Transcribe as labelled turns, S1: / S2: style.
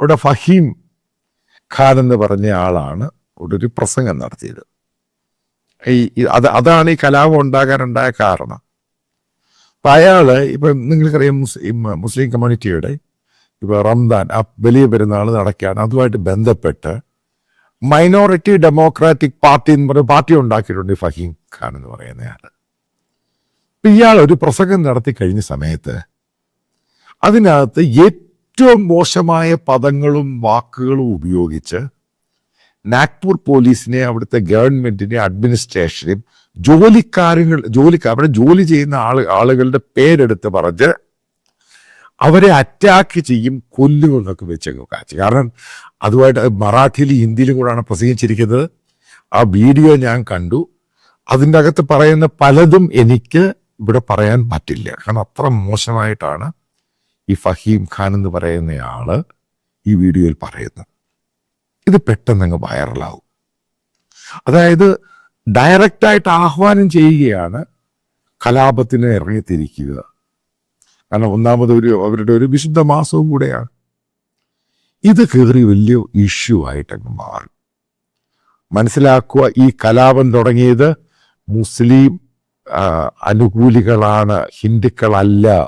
S1: ഇവിടെ ഫഹീം ഖാൻ എന്ന് പറഞ്ഞ ആളാണ് ഇവിടെ ഒരു പ്രസംഗം നടത്തിയത്. ഈ അത് അതാണ് ഈ കലാപം ഉണ്ടാകാനുണ്ടായ കാരണം. അപ്പൊ അയാൾ ഇപ്പൊ നിങ്ങൾക്കറിയാം മുസ്ലിം കമ്മ്യൂണിറ്റിയുടെ ഇപ്പൊ റംദാൻ ആ വലിയ പെരുന്നാൾ നടക്കുകയാണ്. അതുമായിട്ട് ബന്ധപ്പെട്ട് മൈനോറിറ്റി ഡെമോക്രാറ്റിക് പാർട്ടി എന്ന് പറഞ്ഞ പാർട്ടി ഉണ്ടാക്കിയിട്ടുണ്ട് ഫഹീം ഖാൻ എന്ന് പറയുന്ന ആൾ ഇപ്പം ഇയാൾ ഒരു പ്രസംഗം നടത്തി കഴിഞ്ഞ സമയത്ത് അതിനകത്ത് ഏറ്റവും മോശമായ പദങ്ങളും വാക്കുകളും ഉപയോഗിച്ച് നാഗ്പൂർ പോലീസിനെ അവിടുത്തെ ഗവൺമെന്റിനെ അഡ്മിനിസ്ട്രേഷനെയും ജോലിക്കാരുകൾ ജോലിക്കാർ അവിടെ ജോലി ചെയ്യുന്ന ആൾ ആളുകളുടെ പേരെടുത്ത് പറഞ്ഞ് അവരെ അറ്റാക്ക് ചെയ്യും കൊല്ലും എന്നൊക്കെ വെച്ചങ്ങ് കാച്ചു. കാരണം അതുമായിട്ട് മറാഠിയിലും ഹിന്ദിയിലും കൂടാണ് പ്രസംഗിച്ചിരിക്കുന്നത്. ആ വീഡിയോ ഞാൻ കണ്ടു. അതിന്റെ അകത്ത് പറയുന്ന പലതും എനിക്ക് ഇവിടെ പറയാൻ പറ്റില്ല. കാരണം അത്ര മോശമായിട്ടാണ് ഈ ഫഹീം ഖാൻ എന്ന് പറയുന്നയാൾ ഈ വീഡിയോയിൽ പറയുന്നത് ഇത് പെട്ടെന്ന് അങ്ങ് വൈറലാവും. അതായത് ഡയറക്റ്റായിട്ട് ആഹ്വാനം ചെയ്യുകയാണ് കലാപത്തിന് ഇറങ്ങിത്തിരിക്കുക. കാരണം ഒന്നാമത് ഒരു അവരുടെ ഒരു വിശുദ്ധ മാസവും കൂടെയാണ്. ഇത് കയറി വലിയ ഇഷ്യൂ ആയിട്ടങ്ങ് മാറും. മനസ്സിലാക്കുക ഈ കലാപം തുടങ്ങിയത് മുസ്ലിം അനുകൂലികളാണ് ഹിന്ദുക്കളല്ല.